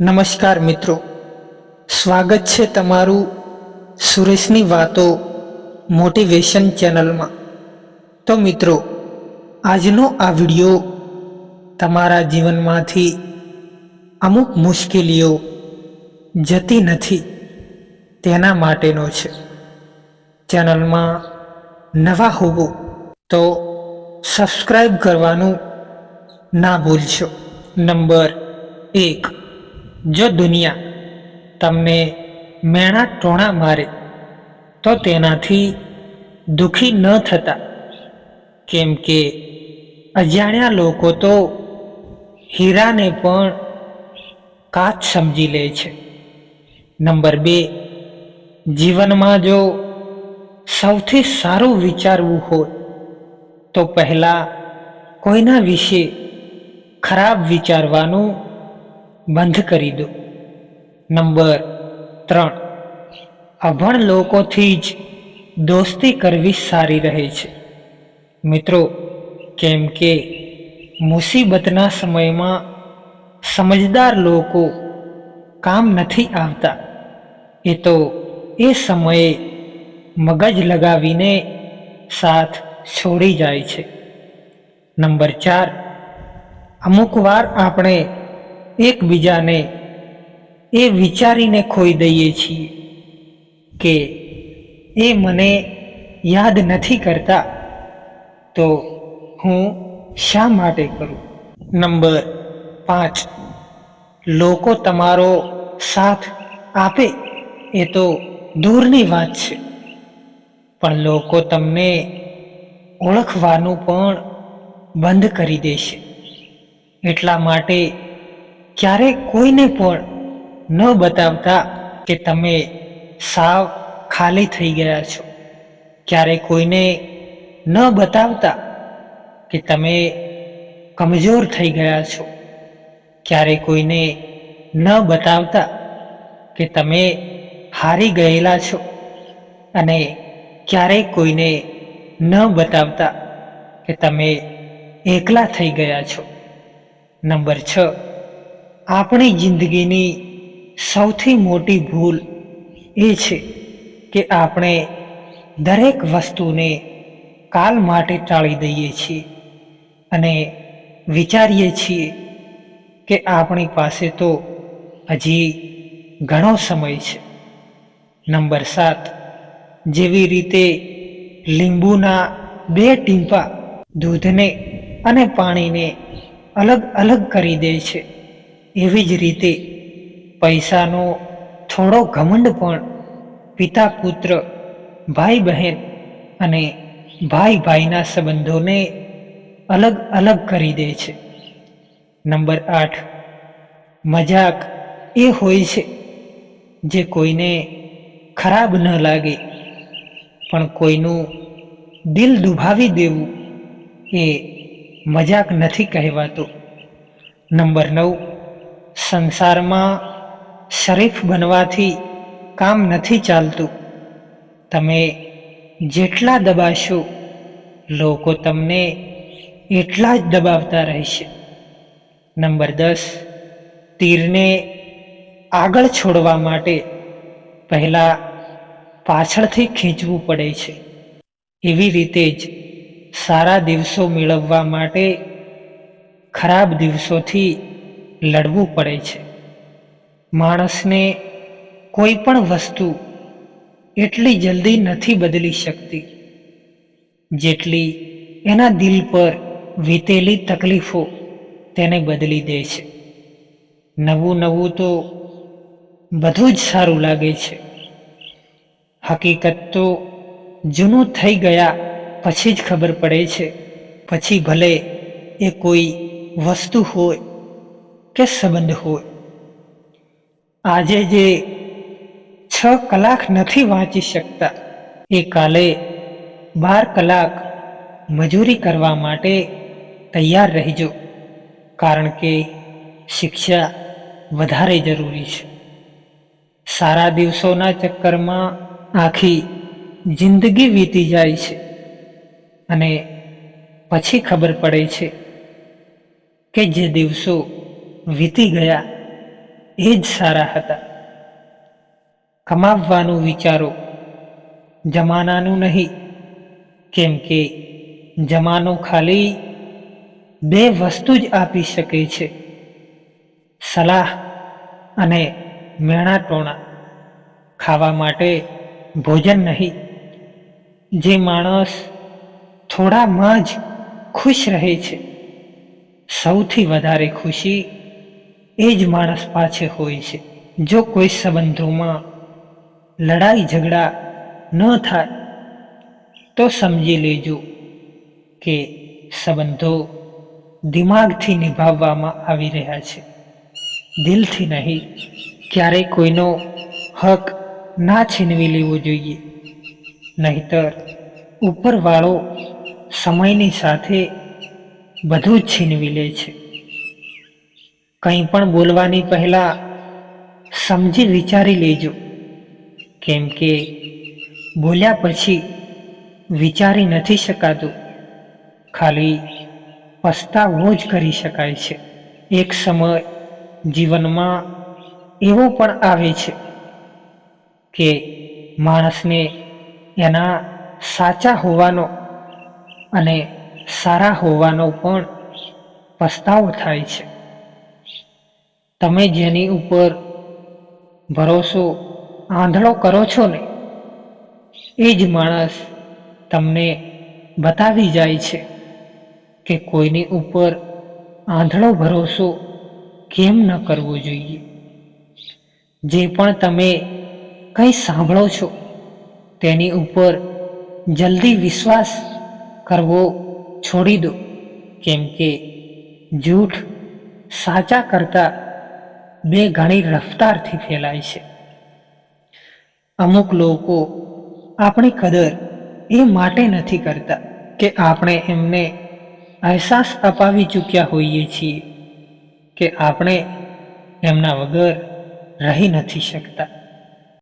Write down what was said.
નમસ્કાર મિત્રો. સ્વાગત છે તમારું સુરેશની વાતો મોટિવેશન ચેનલમાં. તો મિત્રો, આજનો આ વિડિયો તમારા જીવનમાંથી અમુક મુશ્કેલીઓ જતી નથી, તેના માટેનો છે. ચેનલમાં નવા હોવો તો સબસ્ક્રાઈબ કરવાનું ના ભૂલશો. નંબર એક જો દુનિયા તમને મેણા ટોણા મારે, તો તેનાથી દુખી ન થતા. કેમ કે અજાણ્યા લોકો તો હીરાને પણ કાચ સમજી લે છે. નંબર બે, જીવનમાં જો સૌથી સારું વિચારવું હોય, તો પહેલાં કોઈના વિશે ખરાબ વિચારવાનું બંધ કરી દો. નંબર ત્રણ. અભણ લોકોથી જ દોસ્તી કરવી સારી રહે છે. મિત્રો, કેમ કે મુસીબતના સમયમાં સમજદાર લોકો કામ નથી આવતા. એ તો એ સમયે મગજ લગાવીને સાથ છોડી જાય છે. નંબર ચાર. અમુક વાર આપણે એકબીજાને એ વિચારીને ખોઈ દઈએ છીએ કે એ મને યાદ નથી કરતા, તો હું શા માટે કરું? નંબર પાંચ. લોકો તમારો સાથ આપે, એ તો દૂરની વાત છે. પણ લોકો તમને ઓળખવાનું પણ બંધ કરી દેશે. એટલા માટે ક્યારેક કોઈને પણ ન બતાવતા કે તમે સાવ ખાલી થઈ ગયા છો. ક્યારેય કોઈને ન બતાવતા કે તમે કમજોર થઈ ગયા છો. ક્યારેય કોઈને ન બતાવતા કે તમે હારી ગયેલા છો. અને ક્યારેય કોઈને ન બતાવતા કે તમે એકલા થઈ ગયા છો. નંબર છ. આપણી જિંદગીની સૌથી મોટી ભૂલ એ છે કે આપણે દરેક વસ્તુને કાલ માટે ટાળી દઈએ છીએ અને વિચારીએ છીએ કે આપણી પાસે તો હજી ઘણો સમય છે. નંબર સાત, જેવી રીતે લીંબુના બે ટીમ્પા દૂધને અને પાણીને અલગ અલગ કરી દે છે. એવી જ રીતે પૈસાનો થોડો ઘમંડ પણ પિતા, પુત્ર, ભાઈ, બહેન અને ભાઈ, ભાઈના સંબંધોને અલગ અલગ કરી દે છે. નંબર આઠ, મજાક એ હોય છે જે કોઈને ખરાબ ન લાગે, પણ કોઈનું દિલ દુભાવી દેવું એ મજાક નથી કહેવાતો. નંબર નવ સંસારમાં શરીફ બનવાથી કામ નથી ચાલતું. તમે જેટલા દબાશો, લોકો તમને એટલા જ દબાવતા રહેશે. નંબર દસ, તીરને આગળ છોડવા માટે પહેલાં પાછળથી ખેંચવું પડે છે. એવી રીતે જ સારા દિવસો મેળવવા માટે ખરાબ દિવસોથી લડવું પડે છે. માણસને કોઈ પણ વસ્તુ એટલી જલ્દી નથી બદલી શકતી જેટલી એના દિલ પર વીતેલી તકલીફો તેને બદલી દે છે. નવું નવું તો બધું જ સારું લાગે છે. હકીકત તો જૂનું થઈ ગયા પછી જ ખબર પડે છે. પછી ભલે એ કોઈ વસ્તુ હોય કે સંબંધ હોય. આજે જે છ કલાક નથી વાંચી શકતા, એ કાલે બાર કલાક મજૂરી કરવા માટે તૈયાર રહેજો, કારણ કે શિક્ષા વધારે જરૂરી છે. સારા દિવસોના ચક્કરમાં આખી જિંદગી વીતી જાય છે, અને પછી ખબર પડે છે કે જે દિવસો વીતી ગયા. એ જ સારા હતા. કમાવવાનું વિચારો જમાનાનું નહીં. કેમ કે જમાનો ખાલી બે વસ્તુ જ આપી શકે છે. સલાહ અને મેણા ટોણા ખાવા માટે ભોજન નહીં. જે માણસ થોડામાં જ ખુશ રહે છે. સૌથી વધારે ખુશી એ જ માણસ પાસે હોય છે. જો કોઈ સંબંધોમાં લડાઈ ઝઘડા ન થાય, તો સમજી લેજો કે સંબંધો દિમાગથી નિભાવવામાં આવી રહ્યા છે. દિલથી નહીં, ક્યારેય કોઈનો હક ના છીનવી લેવો જોઈએ. નહીતર ઉપરવાળો સમયની સાથે બધું જ છીનવી લે છે. કંઈ પણ બોલવાની પહેલાં સમજી વિચારી લેજો. કેમ કે બોલ્યા પછી વિચારી નથી શકાતું. ખાલી પસ્તાવો જ કરી શકાય છે. એક સમય જીવનમાં એવો પણ આવે છે કે માણસને એના સાચા હોવાનો અને સારા હોવાનો પણ પસ્તાવો થાય છે. તમે જેની ઉપર ભરોસો, આંધળો કરો છો ને, એ જ માણસ તમને બતાવી જાય છે કે કોઈની ઉપર આંધળો ભરોસો કેમ ન કરવો જોઈએ. જે પણ તમે કંઈ સાંભળો છો, તેની ઉપર જલ્દી વિશ્વાસ કરવો છોડી દો, કેમ કે જૂઠ સાચા કરતાં બે ઘણી રફતારથી ફેલાય છે. અમુક લોકો આપણી કદર એ માટે નથી કરતા કે આપણે એમને અહેસાસ અપાવી ચૂક્યા હોઈએ છીએ કે આપણે એમના વગર રહી નથી શકતા.